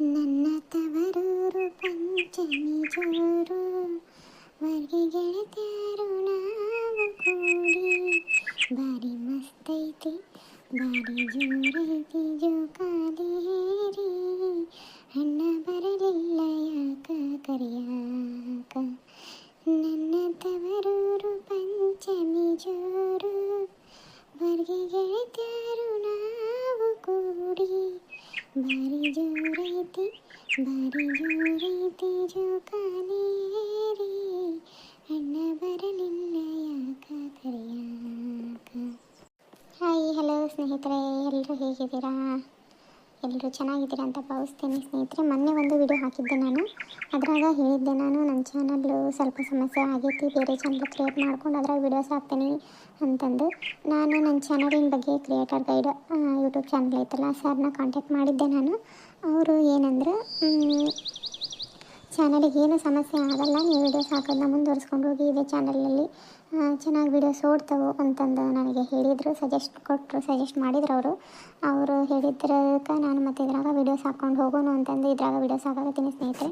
ನನ್ನ ತವರೂರು ಪಂಚಮಿ ಜೋರು. ವರ್ಗಿ ಗೆಳತ್ಯಾರು ನಾವು ಕೂಡಿ. ಬಾರಿ ಮಸ್ತೈತಿ, ಬಾರಿ ಜೋರೈತಿ ಜೋಕಾಲಿ ಹೇರಿ. ಅಣ್ಣ ಬರಲಿಲ್ಲ ಬಾರಿ ಜೋರೈತಿ ಜೋಕಾಲೇರಿ ಅಣ್ಣ ಬರಲಿಲ್ಲ ಯಾಕ ಕರೆಯಾಕ ಹಾಯ್ ಹಲೋ ಸ್ನೇಹಿತರೆ ಎಲ್ಲರೂ ಹೇಗಿದ್ದೀರಾ ಎಲ್ಲರೂ ಚೆನ್ನಾಗಿದ್ದೀರಾ ಅಂತ ಭಾವಿಸ್ತೇನೆ ಸ್ನೇಹಿತರೆ. ಮೊನ್ನೆ ಒಂದು ವಿಡಿಯೋ ಹಾಕಿದ್ದೆ ನಾನು. ಅದ್ರಾಗ ಹೇಳಿದ್ದೆ ನಾನು, ನನ್ನ ಚಾನಲ್ಲು ಸ್ವಲ್ಪ ಸಮಸ್ಯೆ ಆಗೈತಿ, ಬೇರೆ ಚಾನಲ್ ಕ್ರಿಯೇಟ್ ಮಾಡ್ಕೊಂಡು ಅದ್ರಾಗ ವಿಡಿಯೋಸ್ ಹಾಕ್ತೇನೆ ಅಂತಂದು. ನಾನು ನನ್ನ ಚಾನಲಿನ ಬಗ್ಗೆ ಕ್ರಿಯೇಟರ್ ಗೈಡ್ ಯೂಟ್ಯೂಬ್ ಚಾನಲ್ ಐತಲ್ಲ, ಸರ್ನ ಕಾಂಟ್ಯಾಕ್ಟ್ ಮಾಡಿದ್ದೆ ನಾನು. ಅವರು ಏನಂದ್ರೆ ಚಾನಲಿಗೆ ಏನು ಸಮಸ್ಯೆ ಆಗಲ್ಲ, ನೀವು ವಿಡಿಯೋಸ್ ಹಾಕೋದನ್ನ ಮುಂದುವರಿಸ್ಕೊಂಡು ಹೋಗಿ ಇದೇ ಚಾನಲಲ್ಲಿ ಚೆನ್ನಾಗಿ ವಿಡಿಯೋಸ್ ಓಡ್ತವೆ ಅಂತಂದು ನನಗೆ ಹೇಳಿದರು ಸಜೆಸ್ಟ್ ಕೊಟ್ಟರು ಸಜೆಸ್ಟ್ ಮಾಡಿದ್ರು ಅವರು. ಅವರು ಹೇಳಿದ್ರಕ್ಕೆ ನಾನು ಮತ್ತೆ ಇದ್ರಾಗ ವಿಡಿಯೋಸ್ ಹಾಕ್ಕೊಂಡು ಹೋಗೋಣ ಅಂತಂದು ಇದ್ರಾಗ ವಿಡಿಯೋಸ್ ಹಾಕಾಗತ್ತೀನಿ ಸ್ನೇಹಿತರೆ.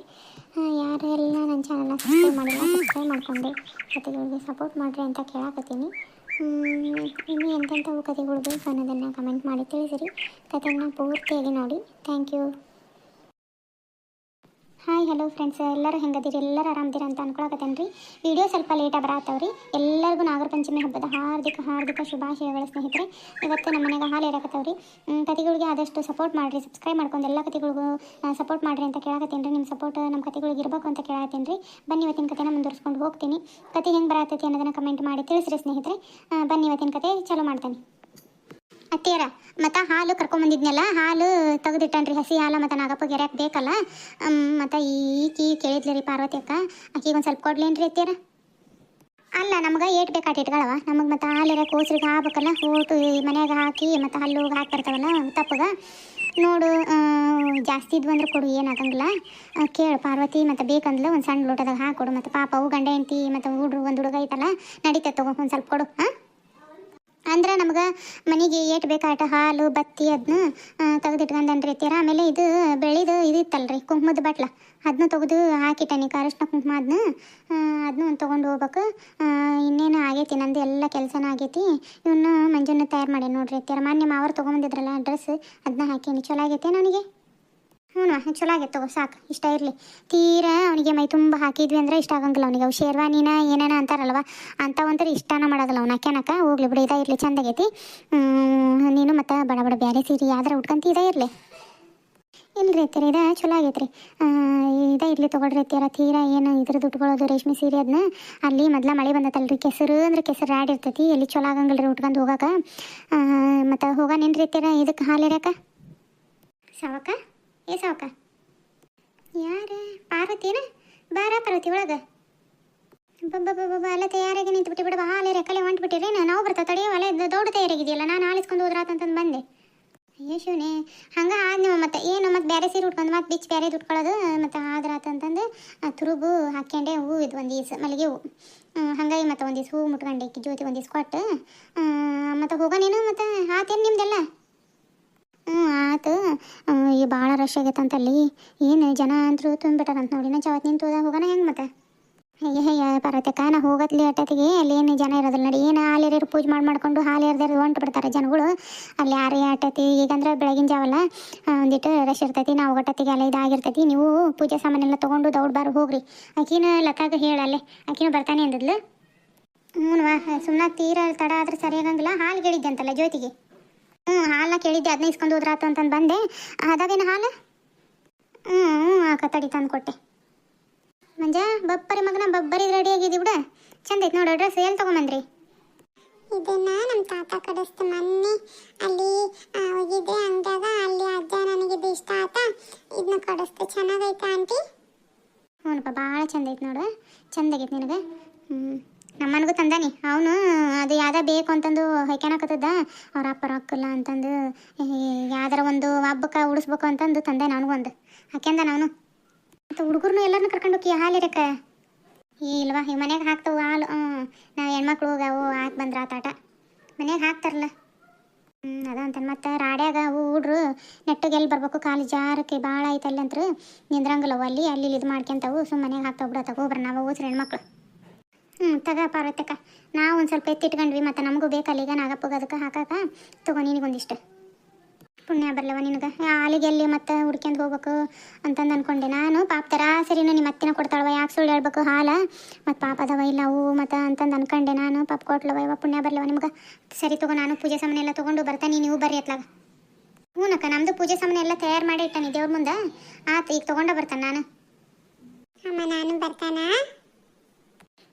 ಯಾರೆಲ್ಲ ನನ್ನ ಚಾನಲ್ನ ಸಬ್ಸ್ಕ್ರೈಬ್ ಮಾಡಿಲ್ಲ ಸಬ್ಸ್ಕ್ರೈಬ್ ಮಾಡಿಕೊಂಡು ಕತೆಗಳಿಗೆ ಸಪೋರ್ಟ್ ಮಾಡಿರಿ ಅಂತ ಕೇಳಾಕತ್ತೀನಿ. ಇನ್ನು ಎಂತೆಂಥವು ಕತೆಗಳು ಬೇಕು ಅನ್ನೋದನ್ನು ಕಮೆಂಟ್ ಮಾಡಿ ತಿಳಿಸಿರಿ. ಕತೆಯನ್ನು ಪೂರ್ತಿಯಾಗಿ ನೋಡಿ. Thank you hi hello friends ಎಲ್ಲರೂ ಹೆಂಗದಿರಿ? ಎಲ್ಲರೂ ಆರಾಮದಿರ ಅಂತ ಅನ್ಕೊಳಕತ್ತೇನೆ ರೀ ವಿಡಿಯೋ ಸ್ವಲ್ಪ ಲೇಟಾಗಿ ಬರತ್ತವ್ರಿ. ಎಲ್ಲರಿಗೂ ನಾಗರ ಪಂಚಮಿ ಹಬ್ಬದ ಹಾರ್ದಿಕ ಹಾರ್ದಿಕ ಶುಭಾಶಯಗಳು ಸ್ನೇಹಿತರೆ. ಇವತ್ತು ನಮ್ಮ ಮನೆಗೆ ಹಾಲು ಇರಕತ್ತವ್ರಿ ಕತೆಗಳಿಗೆ ಆದಷ್ಟು ಸಪೋರ್ಟ್ ಮಾಡಿರಿ. ಸಬ್ಸ್ಕ್ರೈಬ್ ಮಾಡ್ಕೊಂಡು ಎಲ್ಲ ಕತೆಗಳಿಗೂ ಸಪೋರ್ಟ್ ಮಾಡಿರಿ ಅಂತ ಕೇಳಕತ್ತೇನೆ ರೀ ನಿಮ್ಮ ಸಪೋರ್ಟ್ ನಮ್ಮ ಕತೆಗಳಿಗೆ ಇರಬೇಕು ಅಂತ ಕೇಳತ್ತೀನಿ ರೀ ಬನ್ನಿ ಇವತ್ತಿನ ಕತೆನ ಮುಂದುವರ್ಸ್ಕೊಂಡು ಹೋಗ್ತೀನಿ. ಕತೆ ಹೆಂಗೆ ಬರತ್ತೈತಿ ಅನ್ನೋದನ್ನು ಕಮೆಂಟ್ ಮಾಡಿ ತಿಳಿಸ್ರಿ ಸ್ನೇಹಿತರೆ. ಬನ್ನಿ ಇವತ್ತಿನ ಕತೆ ಚಾಲೂ ಮಾಡ್ತೇನೆ. ಅತ್ತಿಯರ, ಮತ್ತು ಹಾಲು ಕರ್ಕೊಂಬಂದಿದ್ನಲ್ಲ ಹಾಲು ತೆಗೆದಿಟ್ಟನ್ರಿ, ಹಸಿ ಹಾಲು ಮತ್ತು ನಾಗಪ್ಪ ಗೆರೆಯಕ್ಕೆ ಬೇಕಲ್ಲ ಮತ್ತು ಈಕಿ ಕೇಳಿದ್ಲಿ ರೀ ಪಾರ್ವತಿ ಅಕ್ಕ ಆಕಿಗೆ ಒಂದು ಸ್ವಲ್ಪ ಕೊಡ್ಲೇನ್ರಿ ಅತ್ತಿಯರ? ಅಲ್ಲ, ನಮ್ಗೆ ಏಟ್ ಬೇಕಾಟ್ ಇಟ್ಗಳವ ನಮಗೆ ಮತ್ತು ಹಾಲಿರ ಕೋಸ್ರಿಗೆ ಹಾಕ್ಬೇಕಲ್ಲ ಓಟು ಮನೆಯಾಗ ಹಾಕಿ ಮತ್ತು ಹಲ್ಲು ಹಾಕಿ ಬರ್ತಾವಲ್ಲ ತಪ್ಪಗ? ನೋಡು ಜಾಸ್ತಿ ಇದ್ವು ಅಂದ್ರೆ ಕೊಡು ಏನಾಗಂಗಿಲ್ಲ ಕೇಳು ಪಾರ್ವತಿ, ಮತ್ತು ಬೇಕಂದ್ಲು ಒಂದು ಸಣ್ಣ ಲೋಟದಾಗ ಹಾಕೊಡು, ಮತ್ತು ಪಾಪ ಅವು ಗಂಡ ಹೆಂಡತಿ, ಮತ್ತು ಹುಡುಗ ಒಂದು ಹುಡುಗ ಐತಲ್ಲ, ನಡೀತೈತೆ ತಗೋ, ಒಂದು ಸ್ವಲ್ಪ ಕೊಡು ಹಾಂ ಅಂದ್ರೆ ನಮ್ಗೆ ಮನೆಗೆ ಏಟ್ ಬೇಕಾಟ ಹಾಲು, ಬತ್ತಿ ಅದನ್ನ ತೆಗೆದಿಟ್ಕೊಂಡನ್ರಿ ತೀರ ಆಮೇಲೆ ಇದು ಬೆಳಿದು ಇದು ಇತ್ತಲ್ರಿ, ಕುಂಕುಮದ ಬಟ್ಲ. ಅದನ್ನ ತೆಗೆದು ಹಾಕಿಟ್ಟನಿ ಅರಿಶಿನ ಕುಂಕುಮ ಅದನ್ನ ಅದನ್ನ ಒಂದು ತೊಗೊಂಡು ಹೋಗ್ಬೇಕು. ಇನ್ನೇನು ಆಗೈತಿ, ನಂದು ಎಲ್ಲ ಕೆಲಸನ ಆಗೈತಿ. ಇವನ್ನ ಮಂಜುನ ತಯಾರು ಮಾಡಿ ನೋಡ್ರಿ ತೀರ ಮೊನ್ನೆ ಮಾವರು ತೊಗೊಂಬಂದಿದ್ರಲ್ಲ ಡ್ರೆಸ್ ಅದನ್ನ ಹಾಕೀನಿ. ಚಲೋ ಆಗೈತೆ ನನಗೆ ಹ್ಞೂ ಚಲೋ ಆಗೈತೆ ತಗೋ ಸಾಕು ಇಷ್ಟ ಇರಲಿ. ತೀರಾ ಅವನಿಗೆ ಮೈ ತುಂಬ ಹಾಕಿದ್ವಿ ಅಂದ್ರೆ ಇಷ್ಟ ಆಗಂಗಿಲ್ಲ ಅವನಿಗೆ. ಅವು ಶೇರ್ವಾನಿನ ಏನೇನ ಅಂತಾರಲ್ವ ಅಂಥವಂದ್ರೆ ಇಷ್ಟನ ಮಾಡೋದಿಲ್ಲ ಅವ್ನು. ಅಕ್ಯಾನಕ ಹೋಗ್ಲಿ ಬಿಡು ಇದೇ ಇರಲಿ ಚಂದ ಆಗೈತಿ. ಹ್ಮ್, ನೀನು ಮತ್ತು ಬಡ ಬಡ ಬೇರೆ ಸೀರೆ ಯಾವ್ದಾರ ಉಟ್ಕೊಂತ ಇದೇ ಇರಲಿ. ಇಲ್ರಿ ಅತ್ತಿರ ಇದು? ಚಲೋ ಆಗೈತ್ರಿ ಇದೇ ಇರಲಿ ತೊಗೊಳ್ರಿ ತೀರ ತೀರ ಏನು ಇದ್ರದ್ದು ಉಟ್ಕೊಳ್ಳೋದು ರೇಷ್ಮೆ ಸೀರೆ ಅದನ್ನ ಅಲ್ಲಿ ಮೊದಲ ಮಳೆ ಬಂದತ್ತಲ್ರಿ ಕೆಸರು ಅಂದ್ರೆ ಕೆಸರು ಇರ್ತೈತಿ. ಎಲ್ಲಿ ಚಲೋ ಆಗಂಗಿಲ್ಲ ರೀ ಉಟ್ಕೊಂಡು ಹೋಗಾಕ. ಮತ್ತು ಹೋಗಾನೇನ್ರಿ ತೀರ ಇದಕ್ಕೆ ಹಾಲಿರಕ ಸಾವಕ ಏ ಸಾವಕ ಯಾರ? ಪಾರ್ವತಿನ? ಬಾರ ಪಾರ್ವತಿ, ಒಳಗ. ಅಲ್ಲ ತಯಾರಾಗಿ ನಿಂತು ಬಿಟ್ಟು ಬಿಡ ಹಾಲೆ ರೆಕ್ಕಲೆ ಹೊಂಟು ಬಿಟ್ಟಿರಿ ನಾವು ಬರ್ತಾ, ತಡೆಯೋ ಅಲೆ ದೊಡ್ಡ ತಯಾರಾಗಿದೆಯಲ್ಲ ನಾನು ಆಲಿಸ್ಕೊಂಡು ಹೋದ್ರಾತಂತಂದು ಬಂದೆ. ಅಯ್ಯೋ, ಶಿವನೇ. ಹಂಗ ಆದ ನೀವು ಮತ್ತೆ ಏನು, ಮತ್ತೆ ಬೇರೆ ಸೀರೆ ಉಟ್ಕೊಂಡು, ಮತ್ತೆ ಬಿಚ್ಚಿ ಬೇರೆ ಉಟ್ಕೊಳ್ಳೋದು, ಮತ್ತೆ ಆದ್ರಾತಂತಂದು ತುರುಬು, ಹಾಕ್ಯಂಡೆ ಹೂವು ಇದು ಒಂದು ದಿವಸ ಮಲ್ಲಿಗೆ ಹೂವು ಹಂಗಾಗಿ ಮತ್ತೆ ಒಂದಿವ್ಸ ಹೂವು ಮುಟ್ಕೊಂಡೆ ಜ್ಯೋತಿ ಒಂದಿವ್ಸ ಕೊಟ್ಟು. ಮತ್ತೆ ಹೋಗೋಣೇನು ಮತ್ತೆ ಆತೇನು ನಿಮ್ದೆಲ್ಲ? ಹ್ಞೂ, ಆತು. ಈ ಭಾಳ ರಶ್ ಆಗೈತಂತಲ್ಲಿ ಏನು, ಜನ ಅಂತರೂ ತುಂಬಿಟ್ಟಾರಂತ ನೋಡಿ. ನಾ ಚಾವತ್ ನಿಂತು ಹೋದಾಗ ಹೋಗೋಣ ಹೆಂಗೆ ಮತ್ತೆ? ಅಯ್ಯ ಪಾರ್ವತಕ್ಕ ನಾ ಹೋಗತ್ಲಿ ಅಟ್ಟತಿಗೆ ಅಲ್ಲಿ ಏನು ಜನ ಇರೋದಿಲ್ಲ ನೋಡಿ. ಏನು ಹಾಲೇರಿಯರು ಪೂಜೆ ಮಾಡಿ ಮಾಡ್ಕೊಂಡು ಹಾಲೇರ್ದಾರ ಹೊಂಟು ಬಿಡ್ತಾರೆ ಜನಗಳು. ಅಲ್ಲಿ ಯಾರೇ ಅಟ್ಟತಿ ಈಗಂದ್ರೆ ಬೆಳಗಿನ ಜಾವಲ್ಲ ಒಂದಿಟ್ಟು ರಶ್ ಇರ್ತೈತಿ. ನಾವು ಒಟ್ಟತ್ತಿಗೆ ಅಲ್ಲ ಇದಾಗಿರ್ತೈತಿ. ನೀವು ಪೂಜೆ ಸಾಮಾನೆಲ್ಲ ತೊಗೊಂಡು ದೌಡ್ ಬಾರ ಹೋಗ್ರಿ. ಆಕಿನ ಲೆಕ್ಕಾಗ ಹೇಳಲ್ಲೇ ಆಕಿನೂ ಬರ್ತಾನೆ ಅಂದಿದ್ಲು. ಹ್ಞೂ ಸುಮ್ಮನೆ ತೀರ ತಡ ಆದ್ರೆ ಸರಿಯಾಗಂಗಿಲ್ಲ ಹಾಲು ಗೆಳಿದ್ದೆ ಅಂತಲ್ಲ ಜ್ಯೋತಿಗೆ. ಹ್ಞೂ ಹಾಲನ್ನ ಕೇಳಿದ್ದೆ ಅದನ್ನ ಇಸ್ಕೊಂಡು ಹೋದ್ರಾತು ಅಂತಂದು ಬಂದೆ. ಅದಾವೇನು ಹಾಲು? ಹ್ಞೂ ಹ್ಞೂ ಆ ಕತ್ತಡಿ ತಂದು ಕೊಟ್ಟೆ. ಮಂಜ ಬಬ್ಬರಿ ಮಗನ ಬಬ್ಬರಿ ರೆಡಿ ಆಗಿದ್ದೀವಿ ಬಿಡ. ಚಂದ ಐತೆ ನೋಡು ಡ್ರೆಸ್ ಎಲ್ಲಿ ತಗೊಂಬಂದ್ರಿ? ಇದನ್ನ ನಮ್ಮ ತಾತ ಕಡಿಸ್ತ ಮೊನ್ನೆ. ಅಲ್ಲಿ ಹೋಗಿದ್ದೆ ಅಂದಾಗ ಅಲ್ಲಿ ಅಜ್ಜ ನನಗಿದು ಇಷ್ಟ ಆತ. ಇದನ್ನ ಕಡಿಸ್ತ ಚೆನ್ನಾಗೈತಾ ಆಂಟಿ? ಹ್ಞೂನಪ್ಪ ಭಾಳ ಚಂದ ಐತೆ ನೋಡು. ಚಂದ ಆಗೈತೆ ನಿನಗೆ. ಹ್ಞೂ ನಮ್ಮನಿಗೂ ತಂದಾನಿ. ಅವನು, ಅದು ಯಾವ್ದ ಬೇಕು ಅಂತಂದು ಹೈಕ್ಯಾನಕತ್ತದ ಅವ್ರ ಅಪ್ಪ ರೊಕ್ಕಿಲ್ಲ ಅಂತಂದು ಯಾವ್ದಾರ ಒಂದು ಹಬ್ಬಕ್ಕೆ ಉಡಿಸ್ಬೇಕು ಅಂತಂದು ತಂದೆ ನನಗೊಂದು ಹಾಕ್ಯಂದ ನಾನು ಮತ್ತು ಹುಡುಗರ್ನು ಎಲ್ಲರನ್ನೂ ಕರ್ಕೊಂಡು ಹೋಗಿ ಹಾಲಿರಕ್ಕೆ ಇಲ್ವಾ ಈ ಮನೆಗೆ ಹಾಕ್ತವು ಹಾಲು. ಹ್ಞೂ ನಾವು ಹೆಣ್ಮಕ್ಳು ಹೋಗವು ಹಾಕಿ ಬಂದ್ರ ತಾಟ ಮನೆಗೆ ಹಾಕ್ತಾರಲ್ಲ. ಹ್ಞೂ ಅದ ಅಂತಾನೆ. ಮತ್ತು ರಾಡ್ಯಾಗ ಹುಡ್ರು, ನೆಟ್ಟಗೆ ಎಲ್ಲಿ ಬರ್ಬೇಕು, ಕಾಲು ಜಾರಕ್ಕೆ ಭಾಳ ಐತೆ ಅಲ್ಲಿ ಅಂತ ನಿಂದ್ರಂಗಿಲ್ಲವು. ಅಲ್ಲಿ ಅಲ್ಲಿ ಇದು ಮಾಡ್ಕೊಂತವು ಸುಮ್ಮನೆ ಹಾಕ್ತಾವ ಬಿಡ ತಗೋಬ್ರ ನಾವು ಓಸ್ರಿ ಹೆಣ್ಮಕ್ಳು. ಹ್ಞೂ ತಗ ಪಾರ್ವತಕ್ಕ ನಾವು ಒಂದು ಸ್ವಲ್ಪ ಎತ್ತಿಟ್ಕೊಂಡ್ವಿ, ಮತ್ತು ನಮಗೂ ಬೇಕಲ್ಲ, ಈಗ ನಾಗಪ್ಪಗೆ ಅದಕ್ಕೆ ಹಾಕಾಕ. ತಗೋ, ನಿನಗೊಂದಿಷ್ಟು. ಪುಣ್ಯ ಬರಲವ ನಿನಗೆ. ಅಲ್ಲಿಗೆ ಎಲ್ಲಿ ಮತ್ತೆ ಹುಡ್ಕೊಂಡು ಹೋಗ್ಬೇಕು ಅಂತಂದು ಅನ್ಕೊಂಡೆ. ನಾನು ಪಾಪ ತರ ಸರಿನೂ ನಿಮ್ಮ ಅತ್ತಿನ ಕೊಡ್ತಾಳವ ಯಾಕೆ ಸುಳ್ಳು ಹೇಳ್ಬೇಕು ಹಾಲ? ಮತ್ತು ಪಾಪ ಅದಾವ ಇಲ್ಲ ಅವು ಮತ್ತು ಅಂತಂದು ಅನ್ಕೊಂಡೆ ನಾನು. ಪಾಪ ಕೊಟ್ಲವ ಇವ ಪುಣ್ಯ ಬರಲವ ನಿಮ್ಗೆ. ಸರಿ ತಗೋ, ನಾನು ಪೂಜೆ ಸಾಮಾನು ಎಲ್ಲ ತೊಗೊಂಡು ಬರ್ತಾನೆ, ನೀವು ಬರ್ರಿ ಅತ್ಲಾಗ ಹ್ಞೂನಕ್ಕ ನಮ್ಮದು ಪೂಜೆ ಸಾಮಾನು ಎಲ್ಲ ತಯಾರು ಮಾಡಿ ಇಟ್ಟಾನೆ ದೇವ್ರ ಮುಂದೆ. ಆತು, ಈಗ ತೊಗೊಂಡು ಬರ್ತಾನೆ ನಾನು. ಅಮ್ಮ, ನಾನು ಬರ್ತಾನಾ?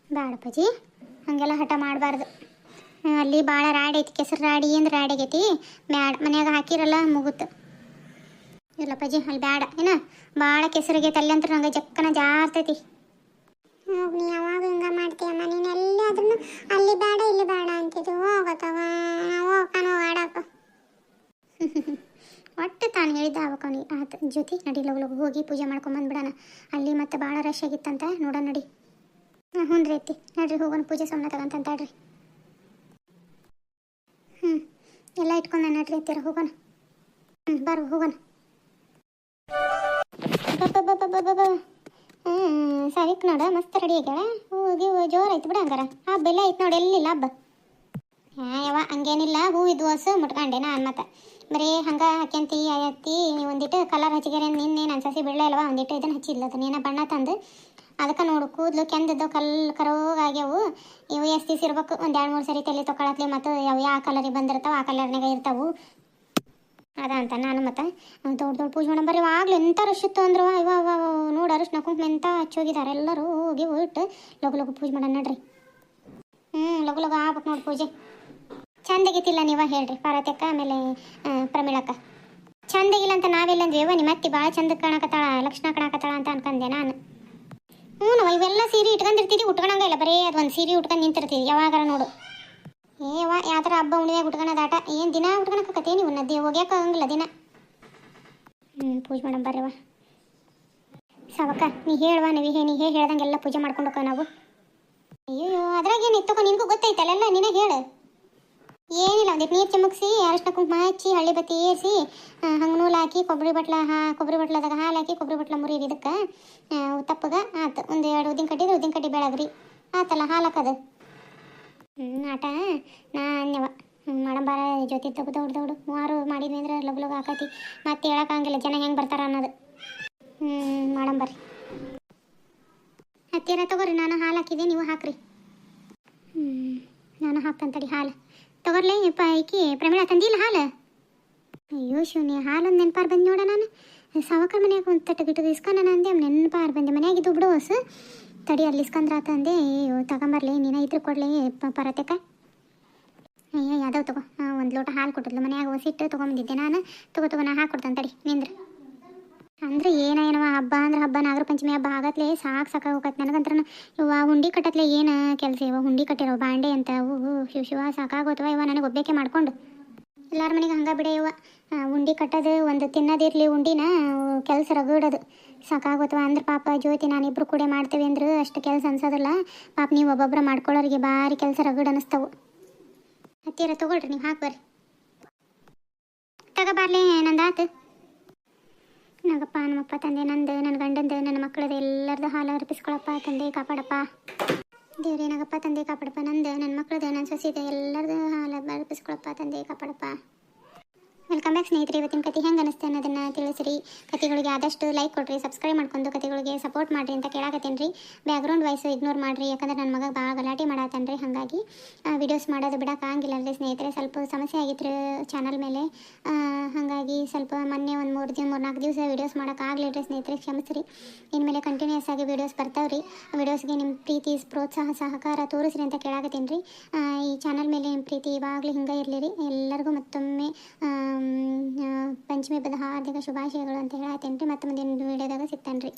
ಬೇಡ ಪಜಿ ಹಾಗೆಲ್ಲ ಹಠ ಮಾಡಬಾರ್ದು. ಅಲ್ಲಿ ಭಾಳ ರಾಡಿ ಐತಿ, ಕೆಸರು ರಾಡಿ ಅಂದ್ರೆ ರಾಡಿ ಆಗೈತಿ. ಬ್ಯಾಡ, ಮನ್ಯಾಗ ಹಾಕಿರಲ್ಲ ಮುಗುತ್ತು ಇಲ್ಲ ಪಜಿ ಅಲ್ಲಿ ಬ್ಯಾಡ. ಏನ ಭಾಳ ಕೆಸರಿಗೆ ತಲೆ ಅಂತ ನಂಗೆ ಜಕ್ಕನ ಜಾರ್ತೈತಿ. ನೀ ಯಾವಾಗ ಹಿಂಗ ಮಾಡ್ತೀಯಮ್ಮ, ನೀನು ಎಲ್ಲಾದ್ರೂ ಅಲ್ಲಿ ಬೇಡ ಇಲ್ಲಿ ಬೇಡ ಅಂತಿದ್ದು ಹೋಗತ್ತವ ಹೋಗ್ತಾನ ಆಡಕ ಒಟ್ಟು ತಾನು ಹೇಳಿದ್ದ ಆಗ್ಬೇಕು ಅವನಿಗೆ. ಆತ ಜೊತೆ ನಡಿ ಲಗು ಹೋಗಿ ಪೂಜೆ ಮಾಡ್ಕೊಂಬಂದ್ಬಿಡಣ. ಅಲ್ಲಿ ಮತ್ತೆ ಭಾಳ ರಶ್ ಆಗಿತ್ತಂತ ನೋಡೋಣ ನಡಿ. ಹ್ಞೂ ರೀ ಐತಿ ನಡ್ರಿ, ಹೋಗೋಣ, ಪೂಜೆ ಸಾಮಾನು ತಗೊಂತಂತಾಡ್ರಿ ಹ್ಞೂ ಎಲ್ಲ ಇಟ್ಕೊಂಡ ನಡ್ರಿ ಐತಿರ ಹೋಗೋಣ. ಹ್ಞೂ ಬರ್ರಿ ಹೋಗೋಣ. ಸರಿಕ್ ನೋಡ, ಮಸ್ತ್ ರೆಡಿ ಆಗ್ಯಾಳ ಹೋಗಿ ಜೋರು ಐತಿ ಬಿಡ ಹಂಗಾರ. ಆ ಬೆಲ್ಲ ಐತಿ ನೋಡಿ ಎಲ್ಲಿಲ್ಲ ಹಬ್ಬ ಯಾವ ಹಂಗೇನಿಲ್ಲ, ಹೂ ಇದು ಹೊಸ, ಮುಟ್ಕೊಂಡೆ ನಾನು ಮತ್ತೆ ಬರೀ, ಹಂಗೆ ಹಾಕ್ಯಂತಿ ಅತ್ತಿ ಒಂದಿಟ್ಟು ಕಲರ್ ಹಚ್ಚಿಗೆರೆ ನಿನ್ನೆ ನನ್ನ ಸಸಿ ಬಿಡಲೇ ಅಲ್ವಾ ಒಂದಿಟ್ಟು ಇದನ್ನು ಹಚ್ಚಿಲ್ಲ ಅದು ನೀನು ಬಣ್ಣ ತಂದು ಅದಕ್ಕೆ ನೋಡು, ಕೂದಲು ಕೆಂದಿದ್ದು ಕಲ್ ಕರೋಗಾಗ್ಯವು. ಇವು ಎಸ್ ದಿವಸ ಇರ್ಬೇಕು? ಒಂದು ಎರಡು ಮೂರು ಸರಿ ತಲೆ ತೊಗೊಳತ್ಲಿ ಮತ್ತು ಯಾವ ಯಾವ ಕಲರಿಗೆ ಬಂದಿರ್ತಾವೆ ಆ ಕಲರ್ನಾಗ ಇರ್ತಾವೆ. ಅದ ಅಂತ ನಾನು ಮತ್ತೆ ದೊಡ್ಡ ದೊಡ್ಡ ಪೂಜೆ ಮಾಡೋ ಬರೀ ಆಗ್ಲಿ ಎಂಥ ರಶ್ ಇತ್ತು ಅಂದ್ರು. ಇವ ನೋಡಿ ಅರಿಶಿನ ಕುಂಕುಮ ಎಂತ ಹಚ್ಚೋಗಿದ್ದಾರೆ ಎಲ್ಲರೂ ಹೋಗಿ ಇಟ್ಟು ಲಗು ಲಗು ಪೂಜೆ ಮಾಡೋಣ ನಡ್ರಿ. ಹ್ಞೂ ಲಗು ಲಗು ಆಗ್ಬೇಕು ನೋಡಿ ಪೂಜೆ. ಚಂದಾಗಿತ್ತಿಲ್ಲ ನೀವ ಹೇಳ್ರಿ ಪಾರ್ವತಿಯಕ್ಕ ಆಮೇಲೆ ಪ್ರಮೀಳಕ್ಕ ಚಂದಾಗಿಲ್ಲ ಅಂತ ನಾವೆಲ್ಲ ಅಂದ್ರೆ ಇವ ನಿಮ್ಮ ಅತ್ತಿ ಭಾಳ ಚಂದ ಕಾಣಕತ್ತಾಳ ಲಕ್ಷಣ ಕಾಣಕತ್ತಾಳ ಅಂತ ಅನ್ಕಂದೆ ನಾನು. ಹ್ಞೂ ನಾವು ಇವೆಲ್ಲ ಸೀರೆ ಇಟ್ಕೊಂಡಿರ್ತೀವಿ, ಉಟ್ಕೊಳಂಗೆ ಇಲ್ಲ, ಬರೀ ಅದು ಒಂದು ಸೀರೆ ಉಟ್ಕೊಂಡು ನಿಂತಿರ್ತೀವಿ, ಯಾವಾಗಾರ ನೋಡು. ಏವ ಯಾವ ಥರ ಹಬ್ಬ ಉಟ್ಕೊಳೋದು ಆಟ? ಏನು ದಿನ ಉಟ್ಕೊಳಕತ್ತೆ ನೀವು? ನದಿ ಹೋಗ್ಯಾಕಾಗಂಗಿಲ್ಲ ದಿನ. ಹ್ಞೂ ಪೂಜೆ ಮಾಡೋಣ ಬರ್ರವ ಸಾವಕ್ಕ, ನೀ ಹೇಳುವ ನೀವು ನೀ ಹೇ ಹೇಳ್ದಂಗೆಲ್ಲ ಪೂಜೆ ಮಾಡ್ಕೊಂಡು ಹೋಗ ನಾವು. ಅಯ್ಯೋ ಅದ್ರಾಗ ಏನು ಇತ್ತಕೋ ನಿನಗೂ ಗೊತ್ತೈತಲ್ಲ ನೀನೇ ಹೇಳು. ಏನಿಲ್ಲ ಒಂದಿಟ್ಟು ನೀರು ಚಮಕ್ಸಿ ಅರಶಿನ ಕುಂಕುಮ ಹಚ್ಚಿ, ಹಳ್ಳಿ ಬತ್ತಿ ಏರಿಸಿ ಹಂಗೆ ನೂಲು ಹಾಕಿ, ಕೊಬ್ಬರಿ ಬಟ್ಲ, ಹಾ, ಕೊಬ್ಬರಿ ಬಟ್ಲದಾಗ ಹಾಲು ಹಾಕಿ, ಕೊಬ್ಬರಿ ಬಟ್ಲ ಮುರಿ ಇದಕ್ಕೆ. ತಪ್ಪಗ ಆತು. ಒಂದು ಎರಡು ಉದ್ದಿನ ಕಡ್ಡಿ ಉದ್ದಿನ ಕಡ್ಡಿ ಬೆಳಗ್ರಿ. ಆತಲ್ಲ, ಹಾಲು ಹಾಕೋದು. ಆಟ, ನಾ ಅನ್ಯವ ಮಾಡಂಬಾರ ಜೊತೆ ತಗು ದೌಡ್ ದೌಡು ಮಾರು ಮಾಡಿದ್ವಿ ಅಂದ್ರೆ ಲಗು ಲಗು ಹಾಕತಿ ಮತ್ತೆ ಹೇಳೋಕ್ಕಾಗಿಲ್ಲ ಜನ ಹೆಂಗೆ ಬರ್ತಾರ ಅನ್ನೋದು. ಹ್ಞೂ ಮಾಡಂಬರ್ರಿ ಹತ್ತಿರ ತಗೋರಿ, ನಾನು ಹಾಲು ಹಾಕಿದೆ, ನೀವು ಹಾಕ್ರಿ. ಹ್ಞೂ ನಾನು ಹಾಕ್ತಂತಡಿ ತಡಿ ಹಾಲು. ತಗೋರ್ಲೆ, ಯಪ್ಪ ಈಕಿ ಪ್ರಮೀಳಾ, ತಂದಿಲ್ಲ ಹಾಲು? ಅಯ್ಯೋ ಶಿವನಿ ಹಾಲೊಂದು ನೆನಪಾರು ಬಂದು ನೋಡ ನಾನು. ಸಾವಕರ ಮನೆಯಾಗ ಒಂದು ತಟ್ಟು ಗಿಟ್ಟು ಇಸ್ಕೊಂಡ ನಾನು ಅಂದೆ, ನೆನಪಾರು ಬಂದೆ. ಮನ್ಯಾಗಿದ್ದು ಬಿಡು ಹೊಸು. ತಡಿ ಅಲ್ಲಿ ಇಸ್ಕೊಂಡ್ರ ಅಂದೆ. ಅಯ್ಯೋ ತಗೊಂಬರ್ಲಿ, ನೀನು ಇದ್ರ ಕೊಡ್ಲಿ ಪರತೆಕ. ಅಯ್ಯೋ ಯಾವ್ದವ್ ತಗೋ? ಒಂದು ಲೋಟ ಹಾಲು ಕೊಟ್ಟಿದ್ಲು. ಮನ್ಯಾಗ ಹೊಸಿಟ್ಟು ತೊಗೊಂಬಂದಿದ್ದೆ ನಾನು. ತಗೋ ತಗೋ, ನಾ ಹಾಕ್ಕೊಡ್ತಾನೆ ತಡಿ, ನಿಂದ್ರ. ಅಂದ್ರೆ ಏನ ಏನವ ಹಬ್ಬ ಅಂದ್ರೆ ಹಬ್ಬ ನಾಗರ ಪಂಚಮಿ ಹಬ್ಬ ಆಗತ್ಲೆ, ಸಾಕು ಸಾಕಾಗಿ ಹೋಗತ್ತೆ ನನಗಂತ್ರ ಇವ ಹುಂಡಿ ಕಟ್ಟತ್ಲೆ ಏನು ಕೆಲಸ ಇವ ಹುಂಡಿ ಕಟ್ಟಿರೋ ಬಾಂಡೆ ಅಂತ. ಅವು ಶಿವ ಶಿವ ಸಾಕಾಗೋತವ ಇವ ನನಗೆ ಒಬ್ಬೇಕೆ ಮಾಡ್ಕೊಂಡು. ಎಲ್ಲಾರ ಮನೆಗೆ ಹಂಗ ಬಿಡ ಇವ ಉಂಡಿ ಕಟ್ಟೋದು, ಒಂದು ತಿನ್ನೋದಿರ್ಲಿ ಉಂಡಿನ ಕೆಲಸ ರಗಡೋದು. ಸಾಕಾಗೋತವ ಅಂದ್ರೆ ಪಾಪ ಜ್ಯೋತಿ ನಾನಿಬ್ರು ಕೂಡ ಮಾಡ್ತೇವೆ ಅಂದ್ರೆ ಅಷ್ಟು ಕೆಲಸ ಅನ್ಸೋದಿಲ್ಲ. ಪಾಪ ನೀವು ಒಬ್ಬೊಬ್ಬರ ಮಾಡ್ಕೊಳ್ಳೋರಿಗೆ ಭಾರಿ ಕೆಲಸ ರಗಡ್ ಅನಿಸ್ತವು. ಹತ್ತಿರ ತಗೊಳ್ರಿ, ನೀವು ಹಾಕ್ಬರ್ರಿ ತಗೋಬಾರ್ಲಿ ನಂದಾತು. ನಾಗಪ್ಪ, ನಮ್ಮಪ್ಪ, ತಂದೆ, ನಂದು, ನನ್ನ ಗಂಡಂದು, ನನ್ನ ಮಕ್ಕಳದು ಎಲ್ಲರದು ಹಾಲು ಅರ್ಪಿಸ್ಕೊಳಪ್ಪ, ತಂದೆ ಕಾಪಾಡಪ್ಪ. ದೇವ್ರಿ ನಗಪ್ಪ, ತಂದೆ ಕಾಪಾಡಪ್ಪ, ನಂದು, ನನ್ನ ಮಕ್ಕಳದು, ನನ್ನ ಸೊಸಿದೆ ಎಲ್ಲರದು ಹಾಲು ಅರ್ಪಿಸ್ಕೊಳಪ್ಪ, ತಂದೆ ಕಾಪಾಡಪ್ಪ. ವೆಲ್ಕಮ್ ಬ್ಯಾಕ್ ಸ್ನೇಹಿತರೆ, ಇವತ್ತಿನ ಕತೆ ಹೆಂಗೆ ಅನಿಸ್ತೆ ಅನ್ನೋದನ್ನು ತಿಳಿಸ್ರಿ. ಕತೆಗಳಿಗೆ ಆದಷ್ಟು ಲೈಕ್ ಕೊಡ್ರಿ ಸಬ್ಸ್ಕ್ರೈಬ್ ಮಾಡ್ಕೊಂಡು ಕತೆಗಳಿಗೆ ಸಪೋರ್ಟ್ ಮಾಡಿರಿ ಅಂತ ಕೇಳಾಕತ್ತೇನೆ ರೀ. ಬ್ಯಾಕ್ಗ್ರೌಂಡ್ ವಾಯ್ಸು ಇಗ್ನೋರ್ ಮಾಡಿರಿ, ಯಾಕಂದ್ರೆ ನನ್ನ ಮಗ ಭಾಳ ಗಲಾಟೆ ಮಾಡತ್ತಾನೆ ರೀ, ಹಾಗಾಗಿ ವಿಡಿಯೋಸ್ ಮಾಡೋದು ಬಿಡೋಕ್ಕಾಗಿಲ್ಲ ರೀ ಸ್ನೇಹಿತರೆ. ಸ್ವಲ್ಪ ಸಮಸ್ಯೆ ಆಗಿತ್ತು ಚಾನಲ್ ಮೇಲೆ. ಹಾಗಾಗಿ ಸ್ವಲ್ಪ ಮೊನ್ನೆ ಒಂದು ಮೂರು ದಿನ ಮೂರು ನಾಲ್ಕು ದಿವಸ ವೀಡಿಯೋಸ್ ಮಾಡೋಕ್ಕಾಗಲಿಲ್ಲ ರೀ ಸ್ನೇಹಿತರೆ, ಕ್ಷಮಿಸ್ರಿ. ಇನ್ಮೇಲೆ ಕಂಟಿನ್ಯೂಸ್ ಆಗಿ ವೀಡಿಯೋಸ್ ರೀ. ವೀಡಿಯೋಸ್ಗೆ ನಿಮ್ಮ ಪ್ರೀತಿ, ಪ್ರೋತ್ಸಾಹ, ಸಹಕಾರ ತೋರಿಸ್ರಿ ಅಂತ ಕೇಳಾಕತ್ತೀನಿ ರೀ. ಈ ಚಾನಲ್ ಮೇಲೆ ನಿಮ್ಮ ಪ್ರೀತಿ ಇವಾಗಲೂ ಹಿಂಗೆ ಇರಲಿ ರೀ. ಎಲ್ಲರಿಗೂ ಮತ್ತೊಮ್ಮೆ ಪಂಚಮಿ ಹಬ್ಬದ ಹಾರ್ದಿಕ ಶುಭಾಶಯಗಳು ಅಂತ ಹೇಳತ್ತೀನಿ ರೀ ಮತ್ತೆ ಮುಂದಿನ ವೀಡಿಯೋದಾಗ ಸಿಗ್ತಾನೆ